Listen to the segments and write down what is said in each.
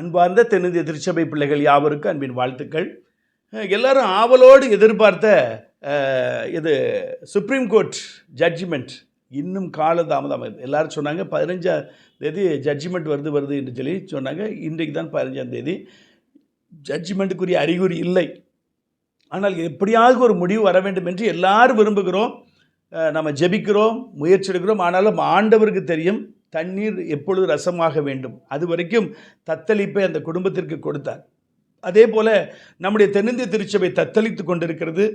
அன்பார்ந்த தென்னிந்திய திருச்சபை பிள்ளைகள் யாவருக்கும் அன்பின் வாழ்த்துக்கள். எல்லாரும் ஆவலோடு எதிர்பார்த்த இது சுப்ரீம் கோர்ட் ஜட்ஜ்மெண்ட் இன்னும் காலதாமதம். எல்லாரும் சொன்னாங்க பதினஞ்சாம் தேதி ஜட்ஜ்மெண்ட் வருது வருது என்று சொல்லி சொன்னாங்க. இன்றைக்கு தான் பதினஞ்சாம் தேதி. ஜட்ஜ்மெண்ட்டுக்குரிய அறிகுறி இல்லை. ஆனால் எப்படியாவது ஒரு முடிவு வர வேண்டும் என்று எல்லாரும் விரும்புகிறோம். நம்ம ஜெபிக்கிறோம் முயற்சி எடுக்கிறோம். ஆனாலும் ஆண்டவருக்கு தெரியும். தண்ணீர் எப்பொழுது ரசமாக வேண்டும்? அது வரைக்கும் தத்தளிப்பை அந்த குடும்பத்திற்கு கொடுத்தார். அதே போல நம்முடைய தென்னிந்திய திருச்சபை தத்தளித்து கொண்டிருக்கிறது.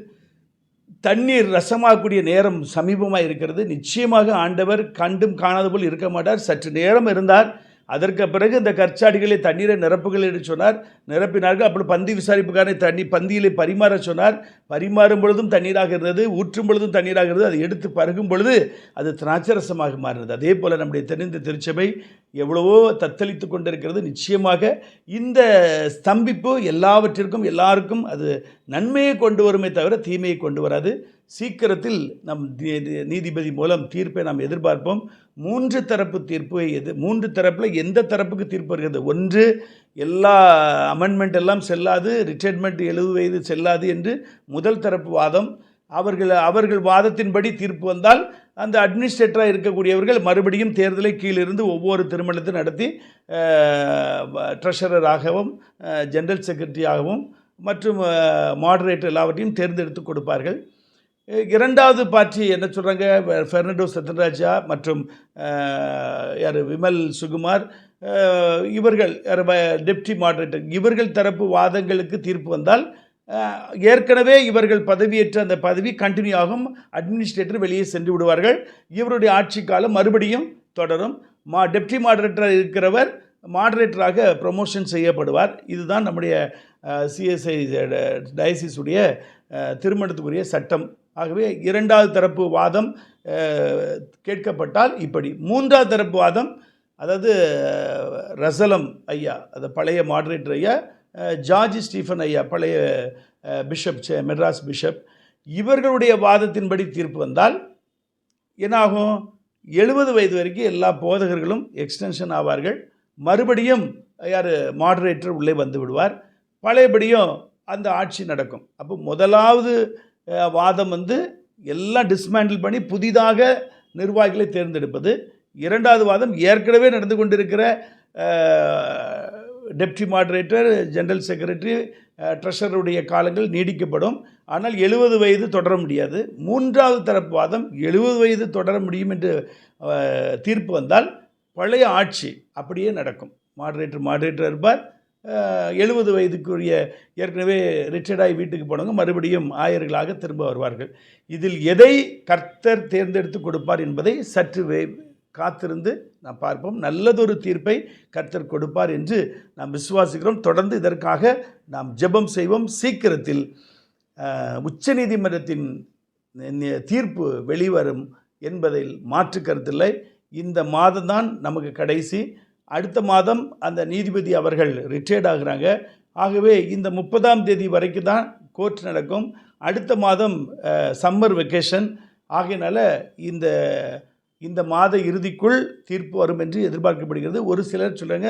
தண்ணீர் ரசமாகக்கூடிய நேரம் சமீபமாக இருக்கிறது. நிச்சயமாக ஆண்டவர் கண்டும் காணாத போல் இருக்க மாட்டார். சற்று நேரம் இருந்தார். அதற்கு பிறகு இந்த கற்சாடிகளை தண்ணீரை நிரப்புகள் என்று சொன்னார். நிரப்பினார்கள். அப்படி பந்தி விசாரிப்புக்கான தண்ணி பந்தியிலே பரிமாற சொன்னார். பரிமாறும் பொழுதும் தண்ணீராக இருந்தது. ஊற்றும் பொழுதும் தண்ணீராக இருந்தது. அதை எடுத்து பருகும் பொழுது அது திராட்சரசமாக மாறினது. அதே போல் நம்முடைய தெரிந்த திருச்சபை எவ்வளவோ தத்தளித்து கொண்டிருக்கிறது. நிச்சயமாக இந்த ஸ்தம்பிப்பு எல்லாவற்றிற்கும் எல்லாருக்கும் அது நன்மையை கொண்டு வருமே தவிர தீமையை கொண்டு வராது. சீக்கிரத்தில் நம் நீதிபதி மூலம் தீர்ப்பை நாம் எதிர்பார்ப்போம். மூன்று தரப்பு தீர்ப்பை எது மூன்று தரப்பில் எந்த தரப்புக்கு தீர்ப்பு வருகிறது? ஒன்று எல்லா அமெண்ட்மெண்ட் எல்லாம் செல்லாது ரிட்டையர்மெண்ட் எழுபது வயது செல்லாது என்று முதல் தரப்பு வாதம். அவர்கள் அவர்கள் வாதத்தின்படி தீர்ப்பு வந்தால் அந்த அட்மினிஸ்ட்ரேட்டராக இருக்கக்கூடியவர்கள் மறுபடியும் தேர்தலை கீழிருந்து ஒவ்வொரு திருமணத்தை நடத்தி ட்ரெஷரராகவும் ஜெனரல் செக்ரட்டரியாகவும் மற்றும் மாடரேட்டர் எல்லாவற்றையும் தேர்ந்தெடுத்து கொடுப்பார்கள். இரண்டாவது பார்ட்டி என்ன சொல்கிறாங்க பெர்னடோ சத்யராஜா மற்றும் யார்? விமல் சுகுமார். இவர்கள் யார்? டெப்டி மாடரேட்டர் இவர்கள் தரப்பு வாதங்களுக்கு தீர்ப்பு வந்தால் ஏற்கனவே இவர்கள் பதவியேற்ற அந்த பதவி கண்டினியூ ஆகும். அட்மினிஸ்ட்ரேட்டர் வெளியே சென்று விடுவார்கள். இவருடைய ஆட்சி காலம் மறுபடியும் தொடரும். மா டெப்டி மாடரேட்டர் இருக்கிறவர் மாடரேட்டராக ப்ரொமோஷன் செய்யப்படுவார். இதுதான் நம்முடைய சிஎஸ்ஐ டயசிஸுடைய திருமணத்துக்குரிய சட்டம். ஆகவே இரண்டாவது தரப்பு வாதம் கேட்கப்பட்டால் இப்படி. மூன்றாவது தரப்பு வாதம் அதாவது ரசலம் ஐயா அது பழைய மாடரேட்டர் ஐயா ஜார்ஜ் ஸ்டீஃபன் ஐயா பழைய பிஷப் செ- மெட்ராஸ் பிஷப் இவர்களுடைய வாதத்தின்படி தீர்ப்பு வந்தால் என்னாகும்? எழுபது வயது வரைக்கும் எல்லா போதகர்களும் எக்ஸ்டென்ஷன் ஆவார்கள். மறுபடியும் யார் மாடரேட்டர் உள்ளே வந்து விடுவார். பழையபடியும் அந்த ஆட்சி நடக்கும். அப்போ முதலாவது வாதம் வந்து எல்லாம் டிஸ்மேண்டில் பண்ணி புதிதாக நிர்வாகிகளை தேர்ந்தெடுப்பது. இரண்டாவது வாதம் ஏற்கனவே நடந்து கொண்டிருக்கிற டெப்டி மாடரேட்டர் ஜெனரல் செக்ரட்டரி ட்ரெஷருடைய காலங்கள் நீடிக்கப்படும். ஆனால் எழுபது வயது தொடர முடியாது. மூன்றாவது தரப்பு வாதம் எழுபது வயது தொடர முடியும் என்று தீர்ப்பு வந்தால் பழைய ஆட்சி அப்படியே நடக்கும். மாடரேட்டர் மாடரேட்டர் இருப்பார். எழுபது வயதுக்குரிய ஏற்கனவே ரிட்டையர்டாகி வீட்டுக்கு போனவங்க மறுபடியும் ஆயர்களாக திரும்ப வருவார்கள். இதில் எதை கர்த்தர் தேர்ந்தெடுத்து கொடுப்பார் என்பதை சற்று வே காத்திருந்து நாம் பார்ப்போம். நல்லதொரு தீர்ப்பை கர்த்தர் கொடுப்பார் என்று நாம் விசுவாசிக்கிறோம். தொடர்ந்து இதற்காக நாம் ஜெபம் செய்வோம். சீக்கிரத்தில் உச்சநீதிமன்றத்தின் தீர்ப்பு வெளிவரும் என்பதில் மாற்று கருத்தில்லை இந்த மாதம்தான் நமக்கு கடைசி. அடுத்த மாதம் அந்த நீதிபதி அவர்கள் ரிட்டையர்ட் ஆகுறாங்க. ஆகவே இந்த முப்பதாம் தேதி வரைக்கும் தான் கோர்ட் நடக்கும். அடுத்த மாதம் சம்மர் வெக்கேஷன் ஆகையினால இந்த இந்த மாத இறுதிக்குள் தீர்ப்பு வரும் என்று எதிர்பார்க்கப்படுகிறது. ஒரு சிலர் சொல்கிறாங்க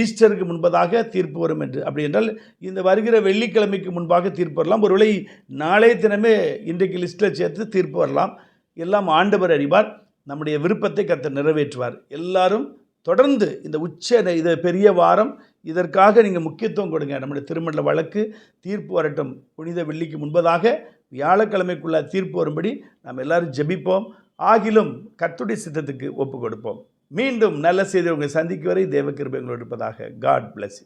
ஈஸ்டருக்கு முன்பதாக தீர்ப்பு வரும் என்று. அப்படி என்றால் இந்த வருகிற வெள்ளிக்கிழமைக்கு முன்பாக தீர்ப்பு வரலாம். ஒருவேளை நாளைய தினமே இன்றைக்கு லிஸ்ட்டில் சேர்த்து தீர்ப்பு வரலாம். எல்லாம் ஆண்டவர் அறிவார். நம்முடைய விருப்பத்தை கர்த்தர் நிறைவேற்றுவார். எல்லாரும் தொடர்ந்து இந்த உச்ச இது பெரிய வாரம் இதற்காக நீங்கள் முக்கியத்துவம் கொடுங்க. நம்முடைய திருமண வழக்கு தீர்ப்பு வரட்டும். புனித வெள்ளிக்கு முன்பதாக வியாழக்கிழமைக்குள்ள தீர்ப்பு வரும்படி நாம் எல்லாரும் ஜெபிப்போம். ஆகிலும் கர்த்துடைய சித்தத்துக்கு ஒப்பு கொடுப்போம் மீண்டும் நல்ல செய்தி உங்களை சந்திக்கும் வரை தேவ கிருபை உங்களோடு இருப்பதாக காட் பிளஸ்